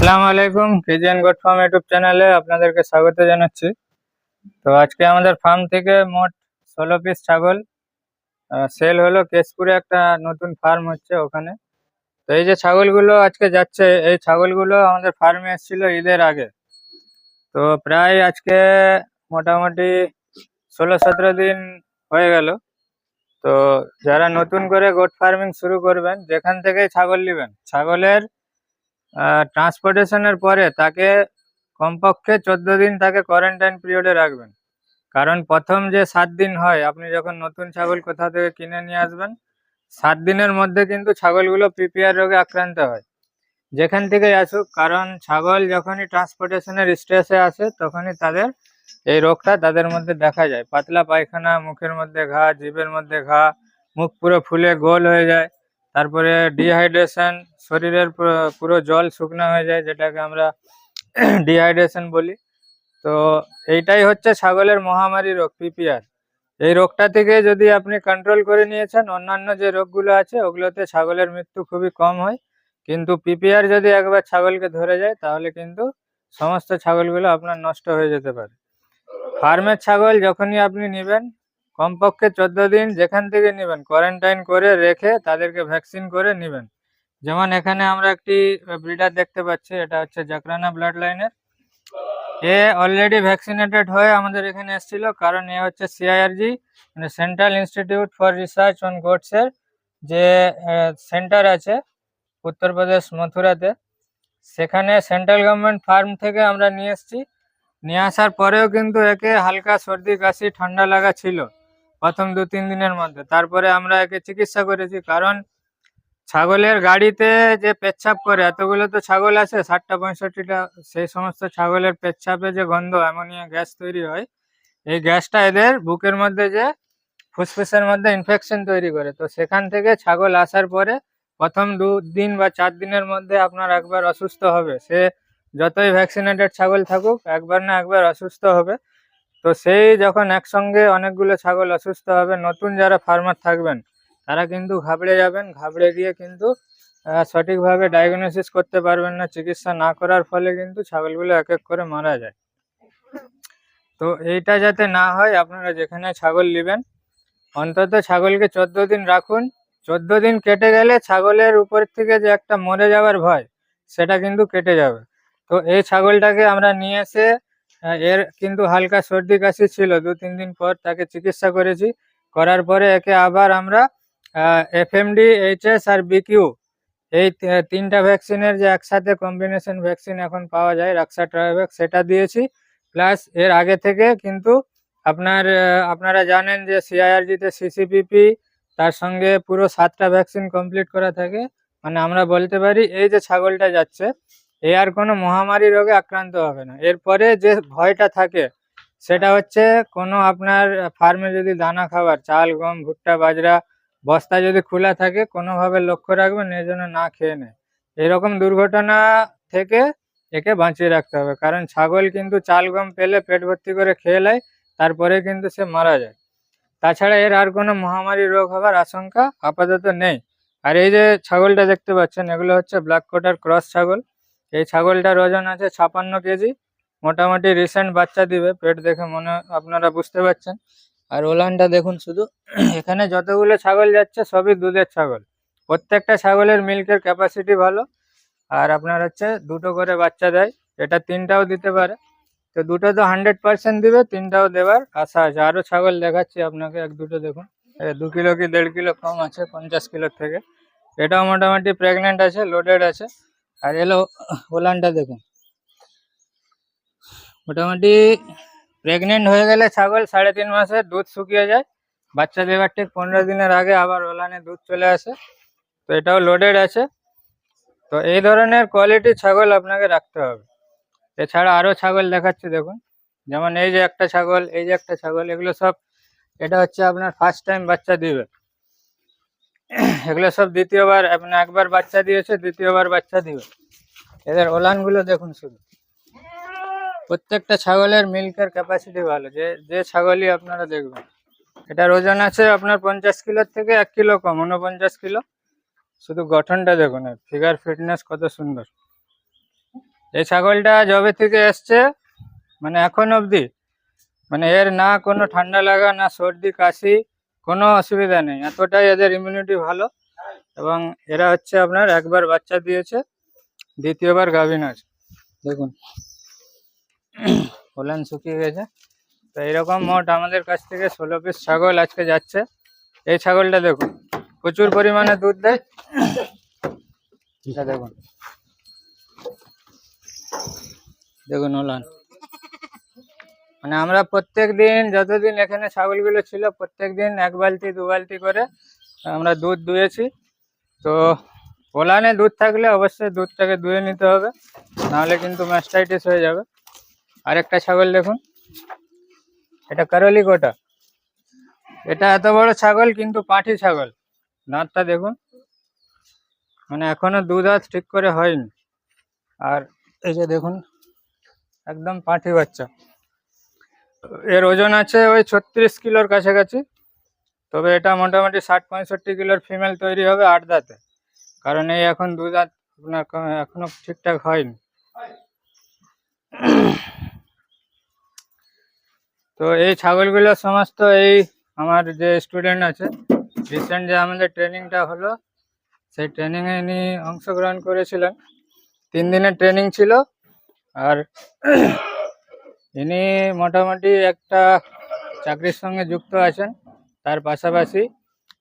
আসসালামু আলাইকুম, KGN goat farm YouTube চ্যানেলে আপনাদেরকে স্বাগত জানাচ্ছি। তো আজকে আমাদের ফার্ম থেকে মোট ষোলো পিস ছাগল সেল হলো কেশপুরে একটা নতুন ফার্ম হচ্ছে ওখানে। তো এই যে ছাগলগুলো আজকে যাচ্ছে, এই ছাগলগুলো আমাদের ফার্মে এসেছিল ঈদের আগে। তো প্রায় আজকে মোটামুটি ষোলো সতেরো দিন হয়ে গেল। তো যারা নতুন করে গোট ফার্মিং শুরু করবেন, যেখান থেকেই ছাগল নেবেন, ছাগলের ট্রান্সপোর্টেশনের পরে তাকে কমপক্ষে চোদ্দ দিন তাকে কোয়ারেন্টাইন পিরিয়ডে রাখবেন। কারণ প্রথম যে সাত দিন হয়, আপনি যখন নতুন ছাগল কোথা থেকে কিনে নিয়ে আসবেন, সাত দিনের মধ্যে কিন্তু ছাগলগুলো পিপিআর রোগে আক্রান্ত হয়। যেখান থেকেই আসুক, কারণ ছাগল যখনই ট্রান্সপোর্টেশনের স্ট্রেসে আসে, তখনই তাদের এই রোগটা তাদের মধ্যে দেখা যায়। পাতলা পায়খানা, মুখের মধ্যে ঘা, জিভের মধ্যে ঘা, মুখ পুরো ফুলে গোল হয়ে যায়। তারপরে ডিহাইড্রেশন শরীরের পুরো- জল শুকনো হয়ে যায়, যেটাকে আমরা ডিহাইড্রেশন বলি। তো এইটাই হচ্ছে ছাগলের মহামারী রোগ পিপিআর এই রোগটা থেকে যদি আপনি কন্ট্রোল করে নিয়েছেন, অন্যান্য যে রোগগুলো আছে, ওগুলোতে ছাগলের মৃত্যু খুবই কম হয়। কিন্তু পিপিআর যদি একবার ছাগলকে ধরে যায়, তাহলে কিন্তু সমস্ত ছাগলগুলো আপনার নষ্ট হয়ে যেতে পারে। ফার্মের ছাগল যখনই আপনি নেবেন কমপক্ষে চোদ্দ দিন যেখান থেকে নেবেন কোয়ারেন্টাইন করে রেখে তাদেরকে ভ্যাকসিন করে নেবেন। যেমন এখানে আমরা একটি ব্রিডার দেখতে পাচ্ছি, এটা হচ্ছে জাকরানা ব্লাড লাইনের এ অলরেডি ভ্যাকসিনেটেড হয়ে আমাদের এখানে এসেছিল, কারণ এ হচ্ছে সিআইআরজি মানে central institute for research on গোটসের যে সেন্টার আছে উত্তরপ্রদেশ মথুরাতে। সেখানে সেন্ট্রাল গভর্নমেন্ট ফার্ম থেকে আমরা নিয়ে এসেছি। নিয়ে আসার পরেও কিন্তু একে হালকা সর্দি, কাশি, ঠান্ডা লাগা ছিল। প্রথম দু, তিন দিনের মধ্যে। তারপরে আমরা একে চিকিৎসা করেছি, কারণ ছাগলের গাড়িতে যে পেচ্ছাপ করে, এতগুলো তো ছাগল আছে, ষাটটা, পঁয়ষট্টিটা, সেই সমস্ত ছাগলের পেচ্ছাপে যে গন্ধ, অ্যামোনিয়া গ্যাস তৈরি হয়, এই গ্যাসটা এদের বুকের মধ্যে যে ফুসফুসের মধ্যে ইনফেকশন তৈরি করে। তো সেখান থেকে ছাগল আসার পরে প্রথম দু দিন বা চার দিনের মধ্যে আপনার একবার অসুস্থ হবে। সে যতই ভ্যাকসিনেটেড ছাগল থাকুক, একবার না একবার অসুস্থ হবে। তো সেই যখন একসঙ্গে অনেকগুলো ছাগল অসুস্থ হবে, নতুন যারা ফার্মার থাকবেন, তারা কিন্তু ঘাবড়ে যাবেন। ঘাবড়ে গিয়ে কিন্তু সঠিকভাবে ডায়াগনোসিস করতে পারবেন না, চিকিৎসা না করার ফলে কিন্তু ছাগলগুলো এক এক করে মারা যায়। তো এইটা যাতে না হয়, আপনারা যেখানে ছাগল নেবেন, অন্তত ছাগলকে চোদ্দ দিন রাখুন। চোদ্দ দিন কেটে গেলে ছাগলের উপর থেকে যে একটা মরে যাওয়ার ভয়, সেটা কিন্তু কেটে যাবে। তো এই ছাগলটাকে আমরা নিয়ে এসে এর কিন্তু হালকা সর্দি কাশি ছিল। দু, তিন দিন পর তাকে চিকিৎসা করেছি। করার পরে একে আবার আমরা এফএমডি এইচএস আর বিকিউ এই তিনটা ভ্যাকসিনের যে একসাথে কম্বিনেশন ভ্যাকসিন এখন পাওয়া যায় রাক্সা ট্রাইভ্যাক্স সেটা দিয়েছি। প্লাস এর আগে থেকে কিন্তু আপনার আপনারা জানেন যে সিআইআরজিতে সিসিপিপি তার সঙ্গে পুরো সাতটা ভ্যাকসিন কমপ্লিট করা থাকে। মানে আমরা বলতে পারি, এই যে ছাগলটা যাচ্ছে এ আর কোনো মহামারী রোগে আক্রান্ত হবে না। এরপরে যে ভয়টা থাকে, সেটা হচ্ছে কোনো আপনার ফার্মে যদি দানা খাবার, চাল, গম, ভুট্টা, বাজরা, বস্তা যদি খোলা থাকে, কোনোভাবে লক্ষ্য রাখবেন এই জন্য না খেয়ে নেয়। এরকম দুর্ঘটনা থেকে একে বাঁচিয়ে রাখতে হবে। কারণ ছাগল কিন্তু চাল, গম পেলে পেট ভর্তি করে খেয়ে নেয়, তারপরে কিন্তু সে মারা যায়। তাছাড়া এর আর কোনো মহামারী রোগ হবার আশঙ্কা আপাতত নেই। আর এই যে ছাগলটা দেখতে পাচ্ছেন, এগুলো হচ্ছে ব্ল্যাক কোটার ক্রস ছাগল। এই ছাগলটার ওজন আছে ছাপান্ন কেজি। মোটামুটি রিসেন্ট বাচ্চা দিবে, পেট দেখে মনে, আপনারা বুঝতে পারছেন। আর ওলানটা দেখুন শুধু। এখানে যতগুলো ছাগল যাচ্ছে, সবই দুধের ছাগল। প্রত্যেকটা ছাগলের মিল্কের ক্যাপাসিটি ভালো। আর আপনার হচ্ছে দুটো করে বাচ্চা দেয়, এটা তিনটাও দিতে পারে। তো দুটো তো হান্ড্রেড পার্সেন্ট দিবে, তিনটাও দেওয়ার আশা আছে। আরও ছাগল দেখাচ্ছি আপনাকে, এক দুটো দেখুন। দু কিলো কি দেড় কিলো কম আছে, পঞ্চাশ কিলোর থেকে। এটাও মোটামুটি প্রেগনেন্ট আছে লোডেড আছে। আর এলো ওলানটা দেখুন। মোটামুটি প্রেগনেন্ট হয়ে গেলে ছাগল সাড়ে তিন মাসে দুধ শুকিয়ে যায়। বাচ্চা দেওয়ার ঠিক পনেরো দিনের আগে আবার ওলানে দুধ চলে আসে। তো এটাও লোডেড আছে। তো এই ধরনের কোয়ালিটি ছাগল আপনাকে রাখতে হবে। এছাড়া আরও ছাগল দেখাচ্ছি দেখুন। যেমন এই যে একটা ছাগল, এই যে একটা ছাগল, এগুলো সব, এটা হচ্ছে আপনার ফার্স্ট টাইম বাচ্চা দিবে। এগুলো সব দ্বিতীয়বার মানে একবার বাচ্চা দিয়েছে, দ্বিতীয়বার বাচ্চা দিবে। এদের ওলানগুলো দেখুন শুধু। প্রত্যেকটা ছাগলের মিল্কের ক্যাপাসিটি ভালো। যে যে ছাগলই আপনারা দেখবেন, এটার ওজন আছে আপনার পঞ্চাশ কিলোর থেকে এক কিলো কম উনপঞ্চাশ কিলো। শুধু গঠনটা দেখুন ফিগার ফিটনেস কত সুন্দর। এই ছাগলটা যবে থেকে এসছে মানে এখন অবধি মানে এর না কোনো ঠান্ডা লাগা, না সর্দি, কাশি কোনো অসুবিধা নেই। এতটাই এদের ইমিউনিটি ভালো এবং এরা হচ্ছে আপনার একবার বাচ্চা দিয়েছে, দ্বিতীয়বার গাভিন আছে। দেখুন ফলান শুকিয়ে গেছে। তো এরকম মোট আমাদের কাছ থেকে ষোলো পিস ছাগল আজকে যাচ্ছে। এই ছাগলটা দেখুন, প্রচুর পরিমাণে দুধ দেয়। দেখুন দেখুন ওলান। মানে আমরা প্রত্যেক দিন যতদিন এখানে ছাগলগুলো ছিল, প্রত্যেক দিন এক বালতি, দু বালতি করে আমরা দুধ দুয়েছি। তো ওলানে দুধ থাকলে অবশ্যই দুধটাকে দুয়ে নিতে হবে, নাহলে কিন্তু ম্যাস্টাইটিস হয়ে যাবে। আরেকটা ছাগল দেখুন, এটা কারলি কোটা এটা এত বড় ছাগল কিন্তু পাঁঠি ছাগল, দাঁতটা দেখুন। মানে এখনও দুধ হাত ঠিক করে হয়নি। আর এই যে দেখুন, একদম পাঁঠি বাচ্চা। এর ওজন আছে ওই ছত্রিশ কিলোর কাছাকাছি। তবে এটা মোটামুটি ষাট পঁয়ষট্টি কিলোর ফিমেল তৈরি হবে আট দাঁতে। কারণ এই এখন দু দাঁত আপনার এখনও ঠিকঠাক হয়নি। তো এই ছাগলগুলো সমস্ত এই আমার যে স্টুডেন্ট আছে রিসেন্ট যে আমাদের ট্রেনিংটা হলো, সেই ট্রেনিংয়ে ইনি অংশগ্রহণ করেছিলেন। তিন দিনের ট্রেনিং ছিল, আর ইনি মোটামুটি একটা চাকরির সঙ্গে যুক্ত আছেন। তার পাশাপাশি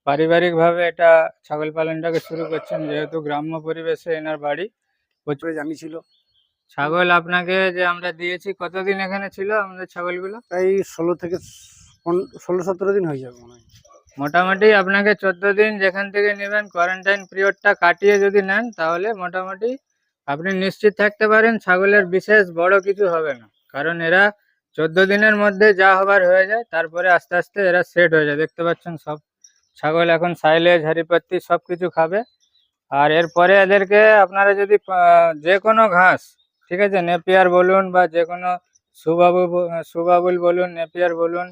পারিবারিকভাবে এটা ছাগল পালনটাকে শুরু করছেন যেহেতু গ্রাম্য পরিবেশে এনার বাড়ি। প্রচুর জানি ছিল। ছাগল আপনাকে যে আমরা দিয়েছি কতদিন এখানে ছিল আমাদের ছাগলগুলো? প্রায় ষোলো থেকে ষোলো সতেরো দিন হয়ে যাবে মনে হয়। মোটামুটি আপনাকে চোদ্দ দিন যেখান থেকে নেবেন কোয়ারেন্টাইন পিরিয়ডটা কাটিয়ে যদি নেন তাহলে মোটামুটি আপনি নিশ্চিত থাকতে পারেন ছাগলের বিশেষ বড় কিছু হবে না। কারণ এরা চোদ্দ দিনের মধ্যে যা হবার হয়ে যায়, তারপরে আস্তে আস্তে এরা সেট হয়ে যায়। দেখতে পাচ্ছেন সব ছাগল এখন সাইলেজ হারিপাত্তি সব কিছু খাবে। আর এরপরে এদেরকে আপনারা যদি যে কোনো ঘাস, ঠিক আছে, নেপিয়ার বলুন বা যে কোনো সুবাবু সুবাবুল বলুন, নেপিয়ার বলুন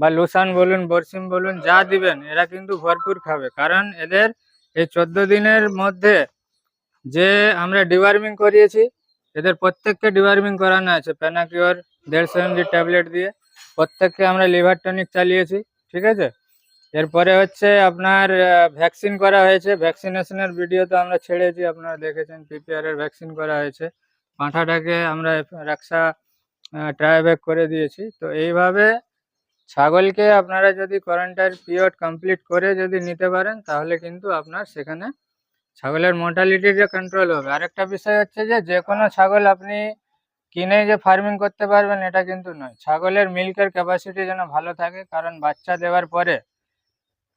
বা লুসান বলুন, বরসিম বলুন, যা দিবেন, এরা কিন্তু ভরপুর খাবে। কারণ এদের এই চোদ্দ দিনের মধ্যে যে আমরা ডিওয়ার্মিং করিয়েছি এদের প্রত্যেককে ডিওয়ার্মিং করানো আছে প্যানাকিওর দেড়শো এমজি ট্যাবলেট দিয়ে। প্রত্যেককে আমরা লিভার টনিক চালিয়েছি, ঠিক আছে? এরপরে হচ্ছে আপনার ভ্যাকসিন করা হয়েছে। ভ্যাকসিনেশনের ভিডিও তো আমরা ছেড়েছি, আপনারা দেখেছেন পিপিআর এর ভ্যাকসিন করা হয়েছে। পাঁঠাটাকে আমরা রাক্সা ট্রায়াব্যাক করে দিয়েছি। তো এইভাবে ছাগলকে আপনারা যদি কোয়ারেন্টাইন পিরিয়ড কমপ্লিট করে যদি নিতে পারেন, তাহলে কিন্তু আপনার সেখানে ছাগলের মোর্টালিটিটা কন্ট্রোল হবে। আরেকটা বিষয় হচ্ছে যে যে কোনো ছাগল আপনি কিনে যে ফার্মিং করতে পারবেন, এটা কিন্তু নয়। ছাগলের মিল্কের ক্যাপাসিটি যেন ভালো থাকে, কারণ বাচ্চা দেওয়ার পরে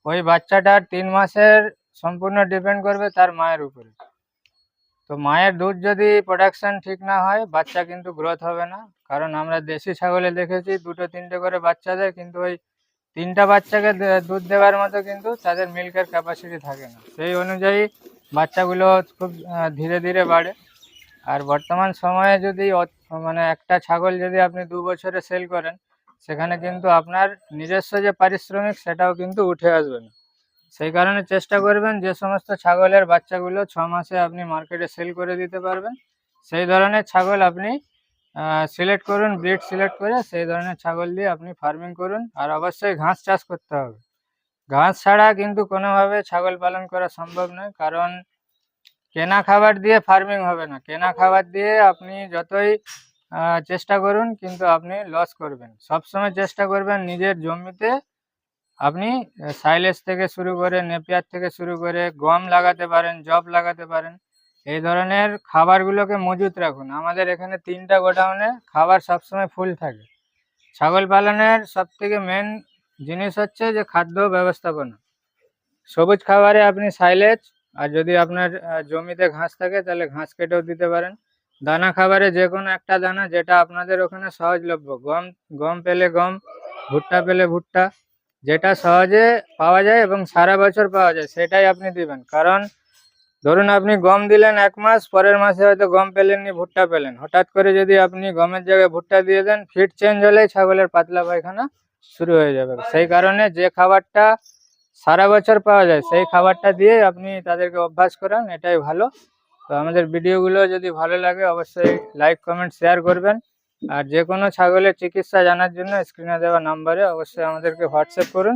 ওই বাচ্চাটার তিন মাসের সম্পূর্ণ ডিপেন্ড করবে তার মায়ের উপরে। তো মায়ের দুধ যদি প্রোডাকশন ঠিক না হয়, বাচ্চা কিন্তু গ্রোথ হবে না। কারণ আমরা দেশি ছাগলে দেখেছি, দুটো তিনটে করে বাচ্চা দেয়, কিন্তু ওই তিনটা বাচ্চাকে দুধ দেওয়ার মতো কিন্তু তাদের মিল্কের ক্যাপাসিটি থাকে না। সেই অনুযায়ী বাচ্চাগুলো খুব ধীরে ধীরে বাড়ে। আর বর্তমান সময়ে যদি মানে একটা ছাগল যদি আপনি দু বছরে সেল করেন, সেখানে কিন্তু আপনার নিজস্ব যে পারিশ্রমিক, সেটাও কিন্তু উঠে আসবে না। সেই কারণে চেষ্টা করবেন যে সমস্ত ছাগলের বাচ্চাগুলো ছ মাসে আপনি মার্কেটে সেল করে দিতে পারবেন। সেই ধরনের ছাগল আপনি সিলেক্ট করুন, ব্রিড সিলেক্ট করে সেই ধরনের ছাগল দিয়ে আপনি ফার্মিং করুন। আর অবশ্যই ঘাস চাষ করতে হবে। ঘাস ছাড়া কিন্তু কোনোভাবে ছাগল পালন করা সম্ভব নয়, কারণ কেনা খাবার দিয়ে ফার্মিং হবে না। কেনা খাবার দিয়ে আপনি যতই চেষ্টা করুন, কিন্তু আপনি লস করবেন। সবসময় চেষ্টা করবেন নিজের জমিতে আপনি সাইলেজ থেকে শুরু করে নেপিয়ার থেকে শুরু করে গম লাগাতে পারেন জব লাগাতে পারেন, এই ধরনের খাবারগুলোকে মজুত রাখুন। আমাদের এখানে তিনটা গোডাউনে খাবার সবসময় ফুল থাকে। ছাগল পালনের সব থেকে মেন জিনিস হচ্ছে যে খাদ্য ব্যবস্থাপনা। সবুজ খাবারে আপনি সাইলেজ আর যদি আপনার জমিতে ঘাস থাকে তাহলে ঘাস কেটেও দিতে পারেন। দানা খাবারে যে কোনো একটা দানা যেটা আপনাদের ওখানে সহজলভ্য। গম গম পেলে গম, ভুট্টা পেলে ভুট্টা, যেটা সহজে পাওয়া যায় এবং সারা বছর পাওয়া যায়, সেটাই আপনি দিবেন। কারণ ধরুন আপনি গম দিলেন এক মাস, পরের মাসে হয়তো গম পেলেননি, ভুট্টা পেলেন। হঠাৎ করে যদি আপনি গমের জায়গায় ভুট্টা দিয়ে দেন, ফিট চেঞ্জ হলেই ছাগলের পাতলা পায়খানা শুরু হয়ে যাবে। সেই কারণে যে খাবারটা সারা বছর পাওয়া যায়, সেই খাবারটা দিয়ে আপনি তাদেরকে অভ্যাস করান, এটাই ভালো। তো আমাদের ভিডিওগুলো যদি ভালো লাগে, অবশ্যই লাইক, কমেন্ট, শেয়ার করবেন। আর যে কোনো ছাগলের চিকিৎসা জানার জন্য স্ক্রিনে দেওয়া নাম্বারে অবশ্যই আমাদেরকে হোয়াটসঅ্যাপ করুন।